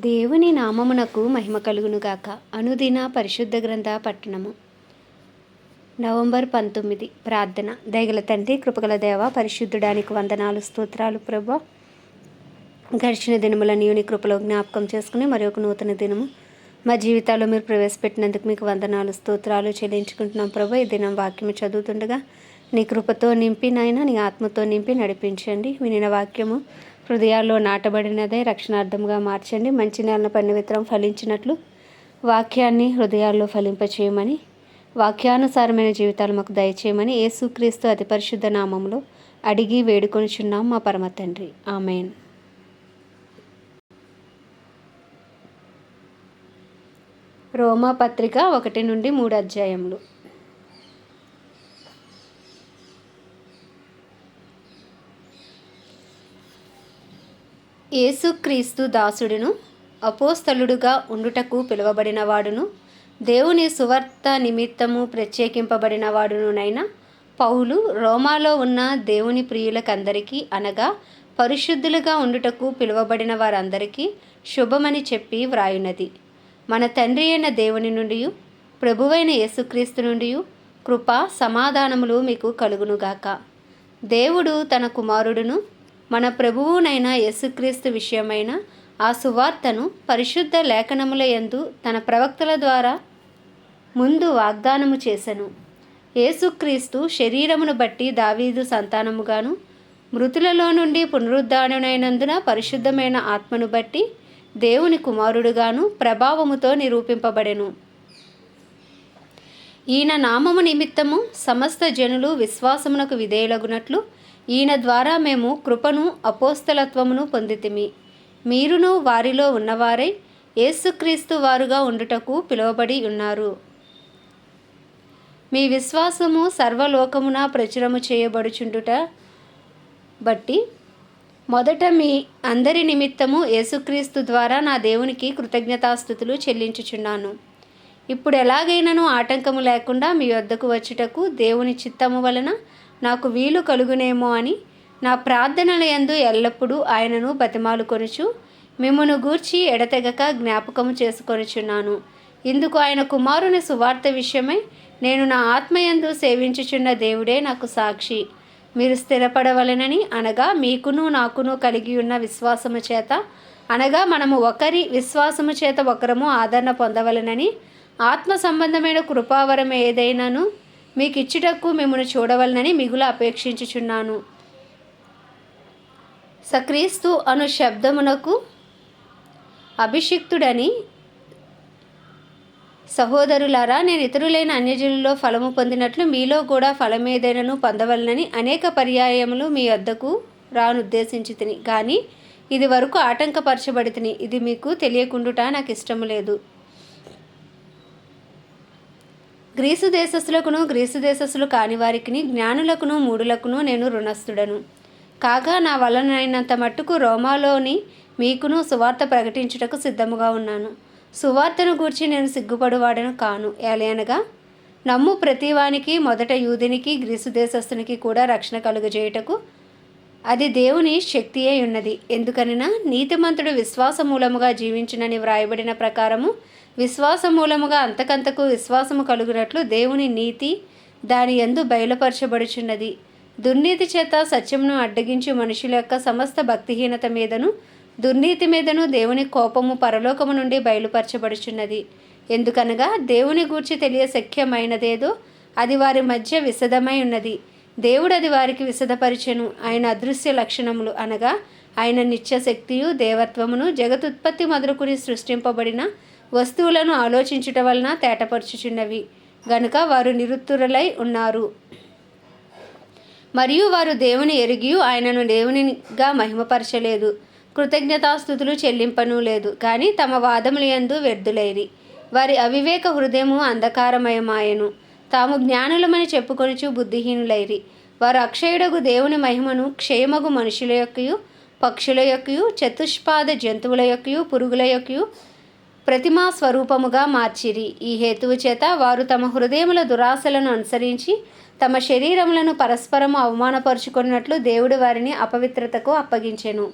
దేవుని నామమునకు మహిమ కలుగునుగాక అనుదిన పరిశుద్ధ గ్రంథ పట్టణము. నవంబర్ పంతొమ్మిది. ప్రార్థన. దయగల తండ్రి కృపగల దేవ పరిశుద్ధుడానికి వందనాలు స్తోత్రాలు ప్రభా. గడిచిన దినముల నీవుని కృపలో జ్ఞాపకం చేసుకుని మరి ఒక నూతన దినము. మా జీవితాల్లో మీరు ప్రవేశపెట్టినందుకు మీకు వందనాలు స్తోత్రాలు చెల్లించుకుంటున్నాం ప్రభా. ఈ దినం వాక్యము చదువుతుండగా నీ కృపతో నింపి నాయన నీ ఆత్మతో నింపి నడిపించండి. వినిన వాక్యము హృదయాల్లో నాటబడినదే రక్షణార్థంగా మార్చండి. మంచి నేలన పని ఫలించినట్లు వాక్యాన్ని హృదయాల్లో ఫలింపచేయమని వాక్యానుసారమైన జీవితాలు మాకు దయచేయమని యేసుక్రీస్తు అతి పరిశుద్ధ నామంలో అడిగి వేడుకొనిచున్నాం మా పరమ తండ్రి. ఆమెన్. రోమా పత్రిక ఒకటి నుండి మూడు అధ్యాయములు. యేసుక్రీస్తు దాసుడును అపోస్తలుడుగా ఉండుటకు పిలువబడినవాడును దేవుని సువార్త నిమిత్తము ప్రత్యేకింపబడినవాడునునైనా పౌలు రోమాలో ఉన్న దేవుని ప్రియులకందరికీ అనగా పరిశుద్ధులుగా ఉండుటకు పిలువబడిన వారందరికీ శుభమని చెప్పి వ్రాయున్నది మన తండ్రి అయిన దేవుని నుండి ప్రభువైన యేసుక్రీస్తు నుండి కృప సమాధానములు మీకు కలుగునుగాక. దేవుడు తన కుమారుడును మన ప్రభువునైన యేసుక్రీస్తు విషయమైన ఆ సువార్తను పరిశుద్ధ లేఖనముల యందు తన ప్రవక్తల ద్వారా ముందు వాగ్దానము చేసెను. యేసుక్రీస్తు శరీరమును బట్టి దావీదు సంతానముగాను మృతులలో నుండి పునరుద్ధానునైనందున పరిశుద్ధమైన ఆత్మను బట్టి దేవుని కుమారుడుగాను ప్రభావముతో నిరూపింపబడెను. ఈయన నామము నిమిత్తము సమస్త జనులు విశ్వాసమునకు విధేయులగునట్లు ఈయన ద్వారా మేము కృపను అపోస్తలత్వమును పొందితిమి. మీరును వారిలో ఉన్నవారై యేసుక్రీస్తు వారుగా ఉండుటకు పిలువబడి ఉన్నారు. మీ విశ్వాసము సర్వలోకమున ప్రచురము చేయబడుచుండుట బట్టి మొదట మీ అందరి నిమిత్తము యేసుక్రీస్తు ద్వారా నా దేవునికి కృతజ్ఞతాస్థుతులు చెల్లించుచున్నాను. ఇప్పుడు ఎలాగైనాను ఆటంకము లేకుండా మీ వద్దకు వచ్చుటకు దేవుని చిత్తము వలన నాకు వీలు కలుగునేమో అని నా ప్రార్థనల యందు ఎల్లప్పుడూ ఆయనను బతిమాలు కొనుచు మిమ్మను గూర్చి ఎడతెగక జ్ఞాపకము చేసుకొనుచున్నాను. ఇందుకు ఆయన కుమారుని సువార్త విషయమై నేను నా ఆత్మయందు సేవించుచున్న దేవుడే నాకు సాక్షి. మీరు స్థిరపడవలెనని అనగా మీకును నాకును కలిగి ఉన్న విశ్వాసము చేత అనగా మనము ఒకరి విశ్వాసము చేత ఒకరము ఆదరణ పొందవలెనని ఆత్మ సంబంధమైన కృపావరం ఏదైనాను మీకు ఇచ్చుటకు మిమ్మల్ని చూడవలనని మిగులు అపేక్షించుచున్నాను. సక్రీస్తు అను శబ్దమునకు అభిషిక్తుడని సహోదరులారా నేను ఇతరులైన అన్యజనుల్లో ఫలము పొందినట్లు మీలో కూడా ఫలమేదైనను పొందవలనని అనేక పర్యాయములు మీ వద్దకు రానుద్దేశించి తిని కానీ ఇది వరకు ఆటంకపరచబడి ఇది మీకు తెలియకుండుట నాకు ఇష్టము లేదు. గ్రీసు దేశస్థులకును గ్రీసు దేశస్థులు కాని వారికి జ్ఞానులకును మూడులకును నేను రుణస్థుడను. కాగా నా వలనైనంత మట్టుకు రోమాలోని మీకును సువార్త ప్రకటించుటకు సిద్ధముగా ఉన్నాను. సువార్తను గూర్చి నేను సిగ్గుపడువాడను కాను. ఏలయనగా నమ్ము ప్రతివానికి మొదట యూదినికి గ్రీసు దేశస్థునికి కూడా రక్షణ కలుగజేయుటకు అది దేవుని శక్తి అయి ఉన్నది. ఎందుకనినా నీతిమంతుడు విశ్వాస మూలముగా జీవించునని వ్రాయబడిన ప్రకారము విశ్వాస మూలముగా అంతకంతకు విశ్వాసము కలుగునట్లు దేవుని నీతి దాని ఎందు బయలుపరచబడుచున్నది. దుర్నీతి చేత సత్యంను అడ్డగించి మనుషుల యొక్క సమస్త భక్తిహీనత మీదను దుర్నీతి మీదను దేవుని కోపము పరలోకము నుండి బయలుపరచబడుచున్నది. ఎందుకనగా దేవుని గూర్చి తెలియ శక్యమైనదేదో అది వారి మధ్య విశదమై ఉన్నది. దేవుడు అది వారికి విశదపరిచెను. ఆయన అదృశ్య లక్షణములు అనగా ఆయన నిత్యశక్తియు దేవత్వమును జగతుత్పత్తి మొదలుకుని సృష్టింపబడిన వస్తువులను ఆలోచించుట వలన తేటపరుచుచున్నవి. గనుక వారు నిరుత్తురులై ఉన్నారు. మరియు వారు దేవుని ఎరిగి ఆయనను దేవునిగా మహిమపరచలేదు. కృతజ్ఞతాస్థుతులు చెల్లింపను లేదు. కానీ తమ వాదములు ఎందు వ్యర్థులైరి. వారి అవివేక హృదయము అంధకారమయమాయను. తాము జ్ఞానులమని చెప్పుకొనిచు బుద్ధిహీనులైరి. వారు అక్షయుడగు దేవుని మహిమను క్షయమగు మనుషుల యొక్కయు పక్షుల యొక్కయు చతుష్పాద జంతువుల యొక్కయు పురుగుల యొక్కయు ప్రతిమా స్వరూపముగా మార్చిరి. ఈ హేతువు చేత వారు తమ హృదయముల దురాశలను అనుసరించి తమ శరీరములను పరస్పరము అవమానపరుచుకున్నట్లు దేవుడు వారిని అపవిత్రతకు అప్పగించెను.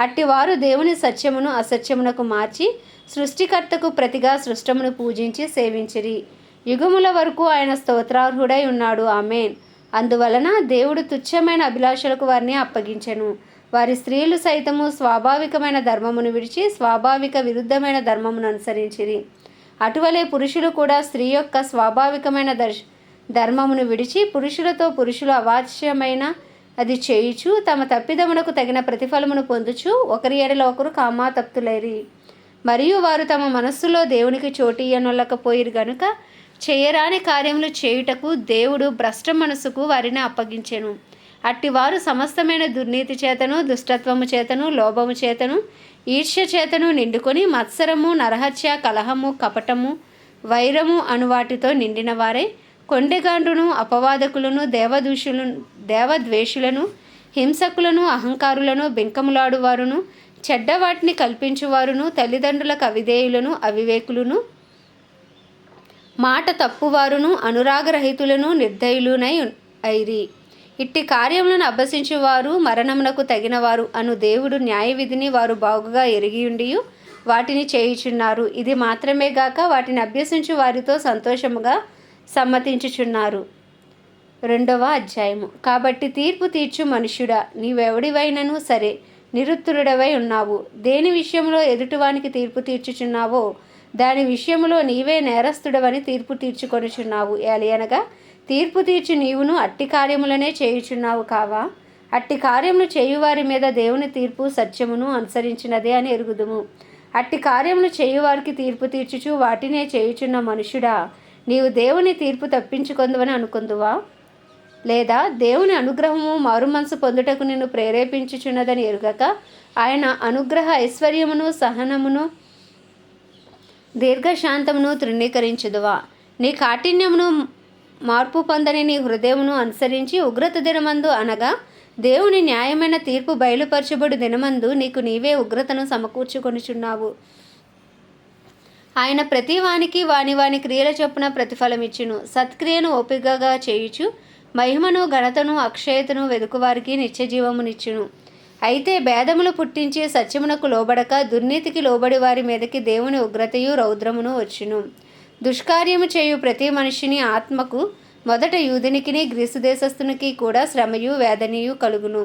అట్టి వారు దేవుని సత్యమును అసత్యమునకు మార్చి సృష్టికర్తకు ప్రతిగా సృష్టమును పూజించి సేవించిరి. యుగముల వరకు ఆయన స్తోత్రార్హుడై ఉన్నాడు. ఆమెన్. అందువలన దేవుడు తుచ్చమైన అభిలాషలకు వారిని అప్పగించెను. వారి స్త్రీలు సైతము స్వాభావికమైన ధర్మమును విడిచి స్వాభావిక విరుద్ధమైన ధర్మమును అనుసరించిరి. అటువలే పురుషులు కూడా స్త్రీ యొక్క స్వాభావికమైన దర్శ ధర్మమును విడిచి పురుషులతో పురుషులు అవాచ్యమైన అది చేయుచు తమ తప్పిదమునకు తగిన ప్రతిఫలమును పొందుచు ఒకరి ఎడల ఒకరు కామాతప్తులేరి. మరియు వారు తమ మనస్సులో దేవునికి చోటీయనొల్లకపోయిరు గనుక చేయరాని కార్యములు చేయుటకు దేవుడు భ్రష్ట మనసుకు వారిని అప్పగించెను. అట్టివారు సమస్తమైన దుర్నీతి చేతను దుష్టత్వము చేతను లోభము చేతను ఈర్ష్య చేతను నిండుకొని మత్సరము నరహత్య కలహము కపటము వైరము అను వాటితో నిండిన వారే కొండెగాండ్రును అపవాదకులను దేవదూషులను దేవద్వేషులను హింసకులను అహంకారులను బెంకములాడువారును చెడ్డవాటిని కల్పించువారును తల్లిదండ్రులకు అవిధేయులను అవివేకులను మాట తప్పువారును అనురాగరహితులను నిర్దయులునై ఐరి. ఇట్టి కార్యములను అభ్యసించువారు మరణమునకు తగినవారు అను దేవుడు న్యాయ విధిని వారు బాగుగా ఎరిగియుండి వాటిని చేయుచున్నారు. ఇది మాత్రమే గాక వాటిని అభ్యసించు వారితో సంతోషముగా సమ్మతించుచున్నారు. రెండవ అధ్యాయము. కాబట్టి తీర్పు తీర్చు మనుష్యుడా నీవెవడివైనను సరే నిరుత్తరుడవై ఉన్నావు. దేని విషయంలో ఎదుటివానికి తీర్పు తీర్చుచున్నావో దాని విషయంలో నీవే నేరస్తుడవని తీర్పు తీర్చుకొనుచున్నావు. ఏలయనగా తీర్పు తీర్చి నీవును అట్టి కార్యములనే చేయుచున్నావు కావా? అట్టి కార్యములు చేయువారి మీద దేవుని తీర్పు సత్యమును అనుసరించినదే అని ఎరుగుదుము. అట్టి కార్యములు చేయువారికి తీర్పు తీర్చుచు వాటినే చేయుచున్న మనుషుడా నీవు దేవుని తీర్పు తప్పించుకొందువని అనుకుందువా? లేదా దేవుని అనుగ్రహము మారు మనసు పొందుటకు నిన్ను ప్రేరేపించుచున్నదని ఎరుగక ఆయన అనుగ్రహ ఐశ్వర్యమును సహనమును దీర్ఘశాంతమును తృణీకరించుదువా? నీ కాఠిన్యమును మార్పు పొందని నీ హృదయమును అనుసరించి ఉగ్రత దినమందు అనగా దేవుని న్యాయమైన తీర్పు బయలుపరచబడు దినమందు నీకు నీవే ఉగ్రతను సమకూర్చుకొనిచున్నావు. ఆయన ప్రతి వానికి వాని వాని క్రియల చొప్పున ప్రతిఫలమిచ్చును. సత్క్రియను ఓపికగా చేయుచు మహిమను ఘనతను అక్షయతను వెదుకువారికి నిత్యజీవమునిచ్చును. అయితే భేదములు పుట్టించే సత్యమునకు లోబడక దుర్నీతికి లోబడి వారి మీదకి దేవుని ఉగ్రతయు రౌద్రమును వచ్చును. దుష్కార్యము చేయు ప్రతి మనిషిని ఆత్మకు మొదట యూదునికిని గ్రీసు దేశస్థునికి కూడా శ్రమయు వేదనయు కలుగును.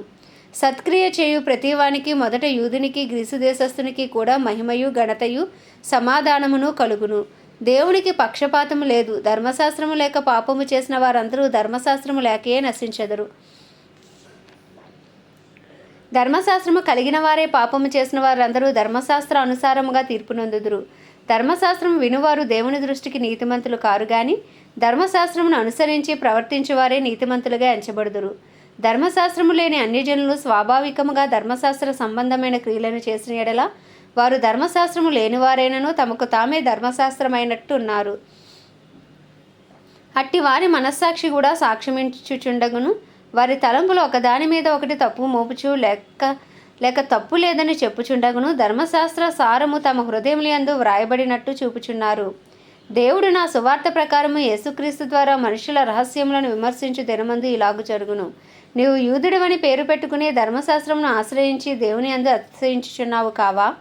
సత్క్రియ చేయు ప్రతివానికి మొదట యూదునికి గ్రీసు దేశస్థునికి కూడా మహిమయు ఘనతయు సమాధానమును కలుగును. దేవునికి పక్షపాతము లేదు. ధర్మశాస్త్రము లేక పాపము చేసిన వారందరూ ధర్మశాస్త్రము లేకయే నశించెదరు. ధర్మశాస్త్రము కలిగిన వారే పాపము చేసిన వారందరూ ధర్మశాస్త్ర అనుసారముగా తీర్పు నొందుదురు ధర్మశాస్త్రం వినువారు దేవుని దృష్టికి నీతిమంతులు కారు గాని ధర్మశాస్త్రమును అనుసరించి ప్రవర్తించువారే నీతిమంతులుగా ఎంచబడుదురు. ధర్మశాస్త్రము లేని అన్యజనులు స్వాభావికముగా ధర్మశాస్త్ర సంబంధమైన క్రియలను చేసిన ఎడల వారు ధర్మశాస్త్రము లేనివారైనను తమకు తామే ధర్మశాస్త్రమైనట్టు ఉన్నారు. అట్టి వారి మనస్సాక్షి కూడా సాక్ష్యమించుచుండగును వారి తలంపులు ఒకదాని మీద ఒకటి తప్పు మోపుచు లెక్క లేక తప్పు లేదని చెప్పుచుండగును ధర్మశాస్త్ర సారము తమ హృదయములందు వ్రాయబడినట్టు చూపుచున్నారు. దేవుడు నా సువార్త ప్రకారము యేసుక్రీస్తు ద్వారా మనుషుల రహస్యములను విమర్శించు దినమందు ఇలాగు జరుగును. నీవు యూదుడవని పేరు పెట్టుకునే ధర్మశాస్త్రమును ఆశ్రయించి దేవుని అందు అతిశయించుచున్నావు కావా?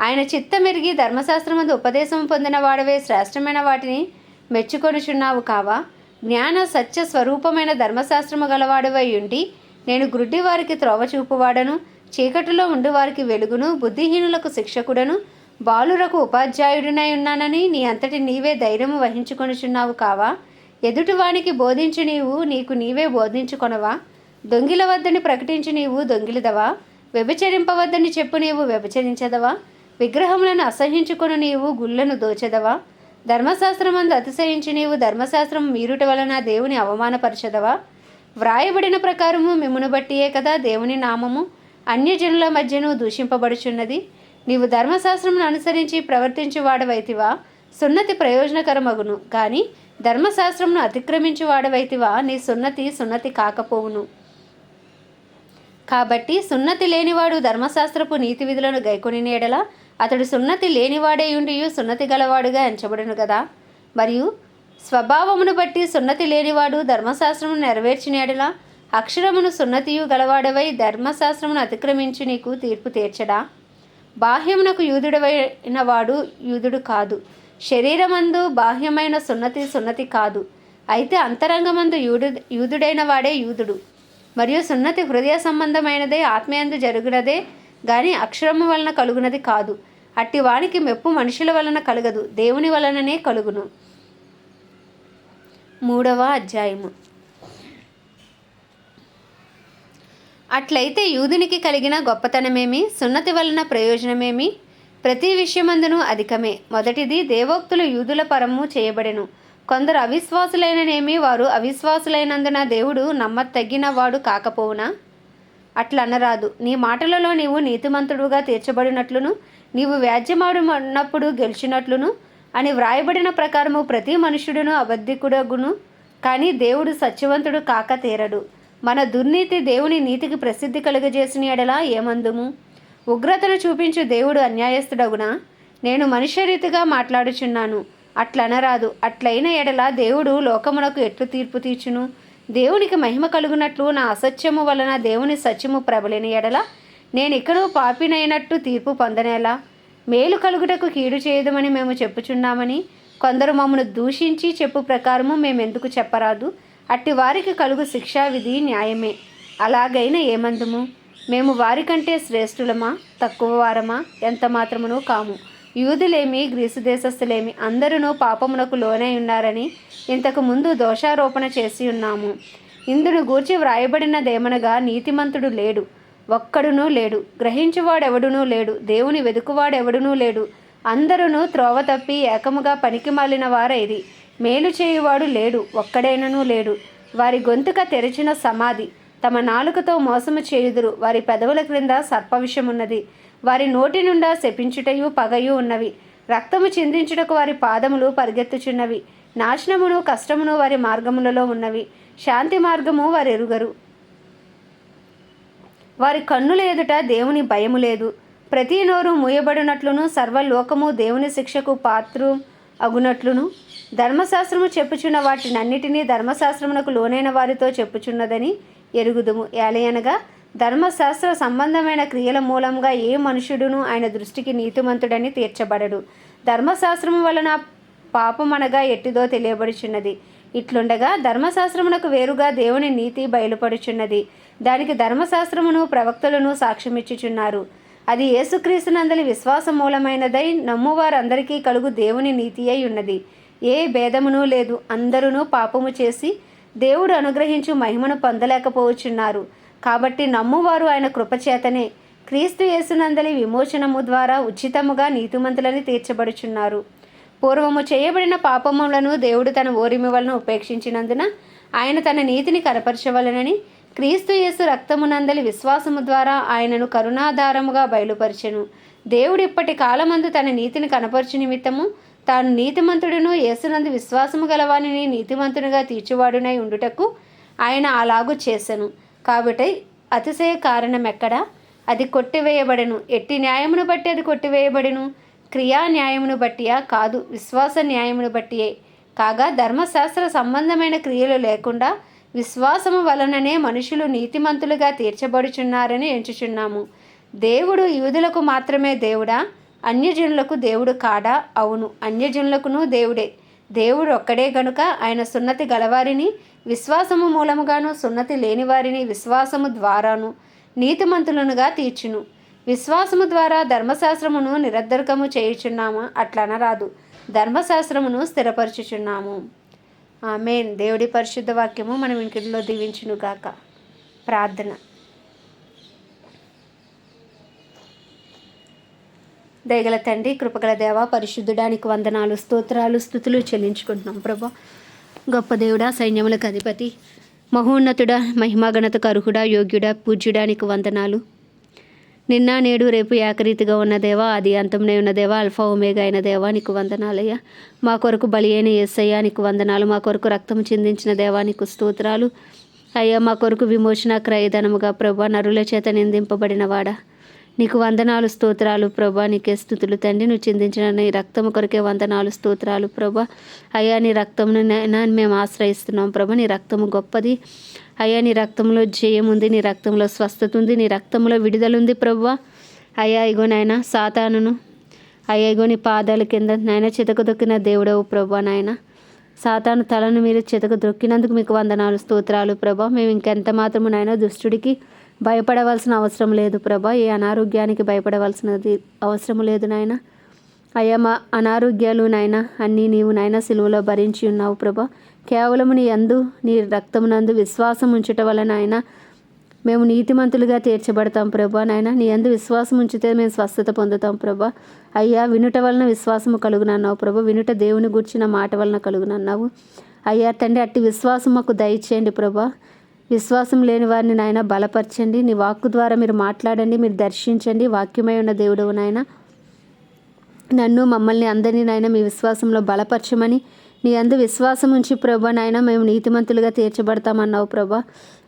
ఆయన చిత్తమెరిగి ధర్మశాస్త్రమందు ఉపదేశం పొందిన వాడవే శ్రేష్టమైన వాటిని మెచ్చుకొనుచున్నావు కావా? జ్ఞాన సత్య స్వరూపమైన ధర్మశాస్త్రము గలవాడవై ఉండి నేను గ్రుడ్డి వారికి త్రోవ చూపువాడను చీకటిలో ఉండి వారికి వెలుగును బుద్ధిహీనులకు శిక్షకుడను బాలురకు ఉపాధ్యాయుడినై ఉన్నానని నీ అంతటి నీవే ధైర్యము వహించుకొనుచున్నావు కావా? ఎదుటివానికి బోధించు నీవు నీకు నీవే బోధించుకొనవా? దొంగిల వద్దని ప్రకటించి నీవు దొంగిలిదవా? వ్యభిచరింపవద్దని చెప్పు నీవు వ్యభిచరించదవా? విగ్రహములను అసహించుకొను నీవు గుళ్ళను దోచెదవా? ధర్మశాస్త్రమందు అతిశయించి నీవు ధర్మశాస్త్రం మీరుట వలన దేవుని అవమానపరచదవా? వ్రాయబడిన ప్రకారము మిమ్మును బట్టియే కదా దేవుని నామము. అన్యజనుల మధ్యను దూషింపబడుచున్నది. నీవు ధర్మశాస్త్రమును అనుసరించి ప్రవర్తించు వాడవైతివా సున్నతి ప్రయోజనకరమగును. కానీ ధర్మశాస్త్రమును అతిక్రమించు వాడవైతివా నీ సున్నతి సున్నతి కాకపోవును. కాబట్టి సున్నతి లేనివాడు ధర్మశాస్త్రపు నీతి విధులను గైకొని నేడలా అతడు సున్నతి లేనివాడే ఉండి సున్నతి గలవాడుగా ఎంచబడును కదా మరియు స్వభావమును బట్టి సున్నతి లేనివాడు ధర్మశాస్త్రమును నెరవేర్చినడలా అక్షరమును సున్నతియు గలవాడవై ధర్మశాస్త్రమును అతిక్రమించి నీకు తీర్పు తీర్చడా. బాహ్యమునకు యూదుడవైన వాడు యూదుడు కాదు. శరీరమందు బాహ్యమైన సున్నతి సున్నతి కాదు. అయితే అంతరంగమందు యూడు యూదుడైన వాడే యూదుడు. మరియు సున్నతి హృదయ సంబంధమైనదే ఆత్మయందు జరుగునదే గాని అక్షరము వలన కలుగునది కాదు. అట్టి వానికి మెప్పు మనుషుల వలన కలగదు దేవుని వలననే కలుగును. మూడవ అధ్యాయము. అట్లయితే యూదునికి కలిగిన గొప్పతనమేమి? సున్నతి వలన ప్రయోజనమేమి? ప్రతి విషయమందును అధికమే. మొదటిది దేవోక్తులు యూదుల పరము చేయబడెను. కొందరు అవిశ్వాసులైననేమి? వారు అవిశ్వాసులైనందున దేవుడు నమ్మ తగ్గిన వాడు కాకపోవునా? అట్లా అనరాదు నీ మాటలలో నీవు నీతిమంతుడుగా తీర్చబడినట్లును. నీవు వ్యాజ్యమాడున్నప్పుడు గెలిచినట్లును అని వ్రాయబడిన ప్రకారము ప్రతి మనుషుడును అబద్ధికుడగును కానీ దేవుడు సత్యవంతుడు కాక తీరడు. మన దుర్నీతి దేవుని నీతికి ప్రసిద్ధి కలుగజేసిన ఎడలా ఏమందుము? ఉగ్రతను చూపించు దేవుడు అన్యాయస్తుడగునా నేను మనుష్యరీతిగా మాట్లాడుచున్నాను. అట్లనరాదు. అట్లైన ఎడల దేవుడు లోకమునకు ఎట్లు తీర్పు తీర్చును? దేవునికి మహిమ కలుగునట్లు నా అసత్యము వలన దేవుని సత్యము ప్రబలిన ఎడల నేను ఇక్కడో పాపినైనట్టు తీర్పు పొందనేలా? మేలు కలుగుటకు కీడు చేయదమని మేము చెప్పుచున్నామని కొందరు మమ్మను దూషించి చెప్పు ప్రకారము మేమెందుకు చెప్పరాదు? అట్టి వారికి కలుగు శిక్షా విధి న్యాయమే. అలాగైన ఏమందుము? మేము వారికంటే శ్రేష్ఠులమా? తక్కువ వారమా? ఎంత మాత్రమునూ కాము. యూదులేమి గ్రీసు దేశస్థులేమి అందరూ పాపమునకు లోనై ఉన్నారని ఇంతకు ముందు దోషారోపణ చేసి ఉన్నాము. ఇందును గూర్చి వ్రాయబడినదేమనగా నీతిమంతుడు లేడు. ఒక్కడునూ లేడు. గ్రహించువాడెవడునూ లేడు. దేవుని వెదుకువాడెవడునూ లేడు. అందరూ త్రోవ తప్పి ఏకముగా పనికి మాలిన వారైది. మేలు చేయువాడు లేడు. ఒక్కడైననూ లేడు. వారి గొంతుక తెరిచిన సమాధి. తమ నాలుకతో మోసము చేయుదురు. వారి పెదవుల క్రింద సర్పవిషమున్నది. వారి నోటి నుండా శపించుటయు పగయు ఉన్నవి. రక్తము చిందించుటకు వారి పాదములు పరిగెత్తుచున్నవి. నాశనమును కష్టమును వారి మార్గములలో ఉన్నవి. శాంతి మార్గము వారు ఎరుగరు వారి కన్నుల ఎదుట దేవుని భయము లేదు. ప్రతి నోరు మూయబడినట్లును సర్వలోకము దేవుని శిక్షకు పాత్రు అగునట్లును ధర్మశాస్త్రము చెప్పుచున్న వాటినన్నిటినీ ధర్మశాస్త్రమునకు లోనైన వారితో చెప్పుచున్నదని ఎరుగుదుము. ఏలయనగా ధర్మశాస్త్ర సంబంధమైన క్రియల మూలంగా ఏ మనుషుడును ఆయన దృష్టికి నీతిమంతుడని తీర్చబడడు. ధర్మశాస్త్రము వలన పాపమనగా ఎట్టిదో తెలియబడుచున్నది. ఇట్లుండగా ధర్మశాస్త్రమునకు వేరుగా దేవుని నీతి బయలుపడుచున్నది. దానికి ధర్మశాస్త్రమును ప్రవక్తలను సాక్ష్యమిచ్చుచున్నారు. అది యేసుక్రీస్తునందలి విశ్వాస మూలమైనదై నమ్మువారందరికీ కలుగు దేవుని నీతి అయి ఉన్నది. ఏ భేదమునూ లేదు. అందరూ పాపము చేసి దేవుడు అనుగ్రహించు మహిమను పొందలేకపోవచ్చున్నారు. కాబట్టి నమ్మువారు ఆయన కృపచేతనే క్రీస్తు యేసునందలి విమోచనము ద్వారా ఉచితముగా నీతిమంతులని తీర్చబడుచున్నారు. పూర్వము చేయబడిన పాపములను దేవుడు తన ఓరిమి వలన ఉపేక్షించినందున ఆయన తన నీతిని కనపరచవలనని క్రీస్తు యేసు రక్తమునందలి విశ్వాసము ద్వారా ఆయనను కరుణాధారముగా బయలుపరిచెను. దేవుడు ఇప్పటి కాలమందు తన నీతిని కనపరచు నిమిత్తము తాను నీతిమంతుడును యేసునందు విశ్వాసము గలవానిని నీతిమంతునిగా తీర్చువాడునై ఉండుటకు ఆయన అలాగు చేసెను. కాబట్టి అతిశయ కారణం ఎక్కడా? అది కొట్టివేయబడెను. ఎట్టి న్యాయమును బట్టి అది కొట్టివేయబడెను. క్రియా న్యాయమును బట్టియా? కాదు విశ్వాస న్యాయమును బట్టియే. కాగా ధర్మశాస్త్ర సంబంధమైన క్రియలు లేకుండా విశ్వాసము వలననే మనుషులు నీతిమంతులుగా తీర్చబడుచున్నారని ఎంచుచున్నాము. దేవుడు యూదులకు మాత్రమే దేవుడా? అన్యజనులకు దేవుడు కాడా? అవును అన్యజనులకును దేవుడే. దేవుడు ఒక్కడే గనుక ఆయన సున్నతి గలవారిని విశ్వాసము మూలముగాను సున్నతి లేని వారిని విశ్వాసము ద్వారాను నీతిమంతులనుగా తీర్చును. విశ్వాసము ద్వారా ధర్మశాస్త్రమును నిరర్ధకము చేయుచున్నాము? అట్లనరాదు. ధర్మశాస్త్రమును స్థిరపరచుచున్నాము. ఆమెన్. దేవుడి పరిశుద్ధ వాక్యము మనం ఇంటిలో దీవించునుగాక ప్రార్థన. దయగల తండ్రి కృపగల దేవ పరిశుద్ధుడానికి వందనాలు స్తోత్రాలు స్థుతులు చెల్లించుకుంటున్నాం ప్రభా. గొప్ప దేవుడా సైన్యములకు అధిపతి మహోన్నతుడ మహిమాగణతకు అర్హుడా యోగ్యుడా పూజ్యుడానికి వందనాలు. నిన్న నేడు రేపు ఏకరీతిగా ఉన్న దేవా అది అంతంనే ఉన్న దేవా అల్ఫా ఒమేగా అయిన దేవా నీకు వందనాలయ్యా. మా కొరకు బలి అయిన ఎస్సయ్యా నీకు వందనాలు. మా కొరకు రక్తం చిందించిన దేవా నీకు స్తోత్రాలు. అయ్యా మా కొరకు విమోచన క్రయధనముగా ప్రభా నరుల చేత నిందింపబడిన వాడా. నీకు వందనాలు స్తోత్రాలు ప్రభా నీకే స్థుతులు తండ్రి. నువ్వు చిందించిన నీ రక్తం కొరకే వందనాలు స్తోత్రాలు ప్రభా. అయ్యా నీ రక్తమును మేము ఆశ్రయిస్తున్నాం ప్రభా. నీ రక్తము గొప్పది. అయ్యా నీ రక్తంలో జయం ఉంది నీ రక్తంలో స్వస్థత ఉంది నీ రక్తంలో విడుదల ఉంది ప్రవ్వా అయ్యా ఇగో నాయన సాతానును. అయ్యా ఇగో నీ పాదాల కింద నాయన చితకు దొక్కిన దేవుడవు ప్రభా నాయన. సాతాను తలను మీరు చితక దొక్కినందుకు మీకు వందనాలు స్తోత్రాలు ప్రభా. మేము ఇంకెంత మాత్రము నాయన దుష్టుడికి భయపడవలసిన అవసరం లేదు ప్రభా. ఏ అనారోగ్యానికి భయపడవలసినది అవసరం లేదు నాయన. అయ్యా మా అనారోగ్యాలు నాయన అన్నీ నీవు నాయన సిలువలో భరించి ఉన్నావు ప్రభా. కేవలము నీ అందు నీ రక్తమునందు విశ్వాసం ఉంచుట వలన ఆయన మేము నీతిమంతులుగా తీర్చబడతాం ప్రభా. నాయన నీ అందు విశ్వాసం ఉంచితే మేము స్వస్థత పొందుతాం ప్రభా. అయ్యా వినుట వలన విశ్వాసము కలుగునన్నావు ప్రభా. వినుట దేవుని గుర్చిన మాట వలన కలుగునన్నావు. అయ్యా తండ్రి అట్టి విశ్వాసం మాకు దయచేయండి ప్రభా. విశ్వాసం లేని వారిని నాయన బలపరచండి. నీ వాక్కు ద్వారా మీరు మాట్లాడండి మీరు దర్శించండి. వాక్యమై ఉన్న దేవుడు నాయన. నన్ను మమ్మల్ని అందరినీ నాయన మీ విశ్వాసంలో బలపరచమని నీ అందు విశ్వాసం ఉంచి ప్రభా నాయన మేము నీతిమంతులుగా తీర్చబడతామన్నావు ప్రభా.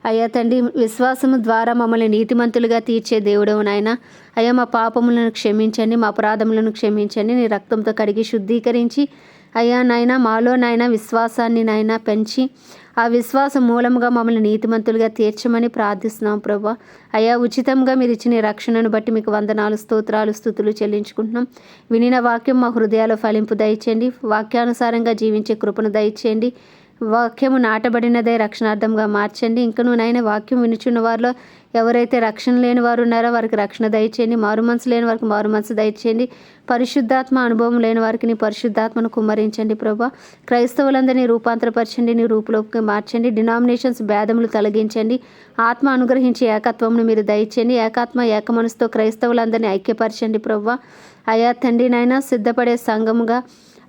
అయ్యా తండ్రి విశ్వాసము ద్వారా మమ్మల్ని నీతిమంతులుగా తీర్చే దేవుడవు నాయన. అయ్యా మా పాపములను క్షమించండి మా అపరాధములను క్షమించండి నీ రక్తంతో కడిగి శుద్ధీకరించి అయ్యా నాయన మాలో నాయన విశ్వాసాన్ని నాయన పెంచి ఆ విశ్వాసం మూలముగా మమ్మల్ని నీతిమంతులుగా తీర్చమని ప్రార్థిస్తున్నాం ప్రభా. అయ్యా ఉచితంగా మీరు ఇచ్చిన రక్షణను బట్టి మీకు వందనాలు స్తోత్రాలు స్థుతులు చెల్లించుకుంటున్నాం. వినిన వాక్యం మా హృదయాలు ఫలింపు దయచేయండి. వాక్యానుసారంగా జీవించే కృపను దయచేయండి. వాక్యము నాటబడినదే రక్షణార్థంగా మార్చండి. ఇంకను నాయన వాక్యం వినుచున్న వారిలో ఎవరైతే రక్షణ లేని వారు ఉన్నారో వారికి రక్షణ దయచేయండి. మారు మనసు లేని వారికి మారు మనసు దయచేయండి. పరిశుద్ధాత్మ అనుభవం లేని వారికి నీ పరిశుద్ధాత్మను కుమ్మరించండి ప్రభా. క్రైస్తవులందరినీ రూపాంతరపరచండి నీ రూపులోకి మార్చండి. డినామినేషన్స్ భేదములు తొలగించండి. ఆత్మ అనుగ్రహించి ఏకత్వంను మీరు దయచేయండి. ఏకాత్మ ఏక మనసుతో క్రైస్తవులందరినీ ఐక్యపరచండి ప్రభా. అయా తండ్రి నాయన సిద్ధపడే సంఘముగా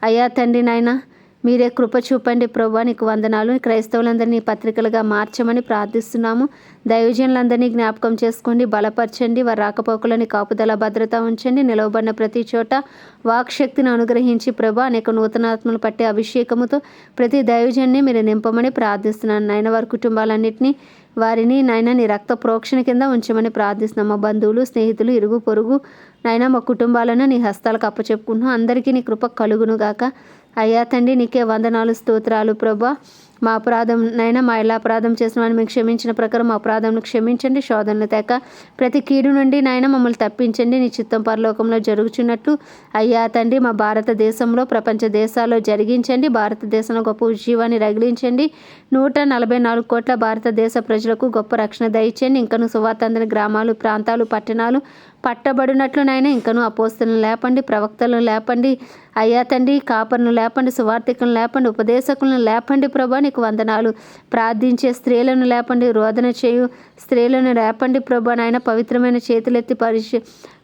అయా తండ్రి నాయన మీరే కృప చూపండి ప్రభా. నీకు వందనాలు. క్రైస్తవులందరినీ పత్రికలుగా మార్చమని ప్రార్థిస్తున్నాము. దైవజనులందరినీ జ్ఞాపకం చేసుకోండి. బలపరచండి. వారి రాకపోకలని కాపుదల భద్రత ఉంచండి. నిలవబడిన ప్రతి చోట వాక్శక్తిని అనుగ్రహించి ప్రభా అనేక నూతనాత్మలు పట్టే అభిషేకముతో ప్రతి దైవజన్ని మీరు నింపమని ప్రార్థిస్తున్నాను. నాయన వారి కుటుంబాలన్నింటినీ వారిని నాయన నీ రక్త ప్రోక్షణ కింద ఉంచమని ప్రార్థిస్తున్నాం. మా బంధువులు స్నేహితులు ఇరుగు పొరుగు నాయన మా కుటుంబాలను నీ హస్తాలకు అప్పచెప్పుకుంటున్నాం. అందరికీ నీ కృప కలుగును గాక. అయ్యా తండ్రి నీకే వందనాలు స్తోత్రాలు ప్రభా. మా అపరాధం నైనా మా ఎలా అపరాధం చేసిన వాడిని మీకు క్షమించిన ప్రకారం మా అపరాధంను క్షమించండి శోధనలు తేక. ప్రతి కీడు నుండి నాయన మమ్మల్ని తప్పించండి నీ చిత్తం పరలోకంలో జరుగుచున్నట్టు. అయ్యా తండ్రి మా భారతదేశంలో ప్రపంచ దేశాల్లో జరిగించండి భారతదేశంలో గొప్ప ఉజ్జీవాన్ని రగిలించండి. నూట నలభై నాలుగు కోట్ల భారతదేశ ప్రజలకు గొప్ప రక్షణ దయచేయండి. ఇంకను సువార్తందని గ్రామాలు ప్రాంతాలు పట్టణాలు పట్టబడినట్లు నాయన ఇంకను అపోస్తులను లేపండి ప్రవక్తలను లేపండి అయ్యా తండ్రి కాపర్ను లేపండి సువార్థికులను లేపండి ఉపదేశకులను లేపండి ప్రభా నీకు వందనాలు. ప్రార్థించే స్త్రీలను లేపండి రోదన చేయు స్త్రీలను లేపండి ప్రభా నాయన పవిత్రమైన చేతులెత్తి పరిశు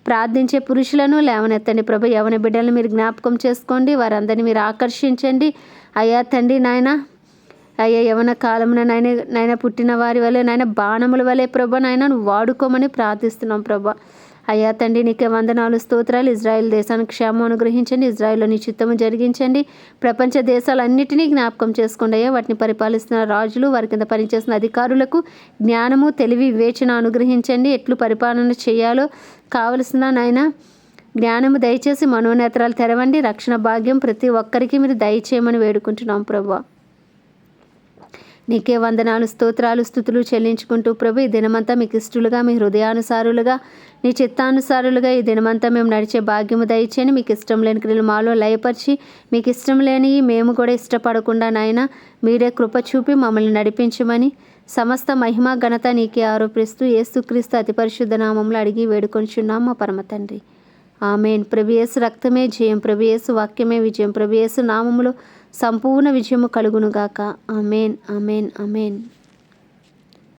ప్రార్థించే పురుషులను లేవనెత్తండి ప్రభు యవన బిడ్డలను మీరు జ్ఞాపకం చేసుకోండి వారందరినీ మీరు ఆకర్షించండి. అయ్యా తండ్రి నాయన అయ్యా యవన కాలమున నాయన నాయన పుట్టిన వారి వలె నాయన బాణముల వలె ప్రభా నాయన వాడుకోమని ప్రార్థిస్తున్నాం ప్రభా. అయ్యా తండ్రి నీకే వందనాలు స్తోత్రాలు. ఇజ్రాయెల్ దేశానికి క్షేమం అనుగ్రహించండి. ఇజ్రాయెల్లో నీ చిత్తము జరిగించండి. ప్రపంచ దేశాలన్నిటినీ జ్ఞాపకం చేసుకోండి అయ్యా. వాటిని పరిపాలిస్తున్న రాజులు వారి కింద పనిచేస్తున్న అధికారులకు జ్ఞానము తెలివి వివేచన అనుగ్రహించండి. ఎట్లు పరిపాలన చేయాలో కావలసిన నాయన జ్ఞానము దయచేసి మనోనేత్రాలు తెరవండి. రక్షణ భాగ్యం ప్రతి ఒక్కరికి మీరు దయచేయమని వేడుకుంటున్నాం ప్రభా. నీకే వందనాలు స్తోత్రాలు స్థుతులు చెల్లించుకుంటూ ప్రభు ఈ దినమంతా మీకు ఇష్టలుగా మీ హృదయానుసారులుగా నీ చిత్తానుసారులుగా ఈ దినమంతా మేము నడిచే భాగ్యము దయచేయని మీకు ఇష్టం లేని క్రియలు మాలో లయపరిచి మీకు ఇష్టం లేని మేము కూడా ఇష్టపడకుండా నాయన మీరే కృప చూపి మమ్మల్ని నడిపించమని సమస్త మహిమ ఘనత నీకే ఆరోపిస్తూ ఏసుక్రీస్తు అతి పరిశుద్ధ నామంలో అడిగి వేడుకొంచున్నాం మా పరమ తండ్రి. ఆమెన్. ప్రభు రక్తమే జయం ప్రభు వాక్యమే విజయం ప్రభు నామములో సంపూర్ణ విజయము కలుగునుగాక. అమేన్ అమేన్ అమేన్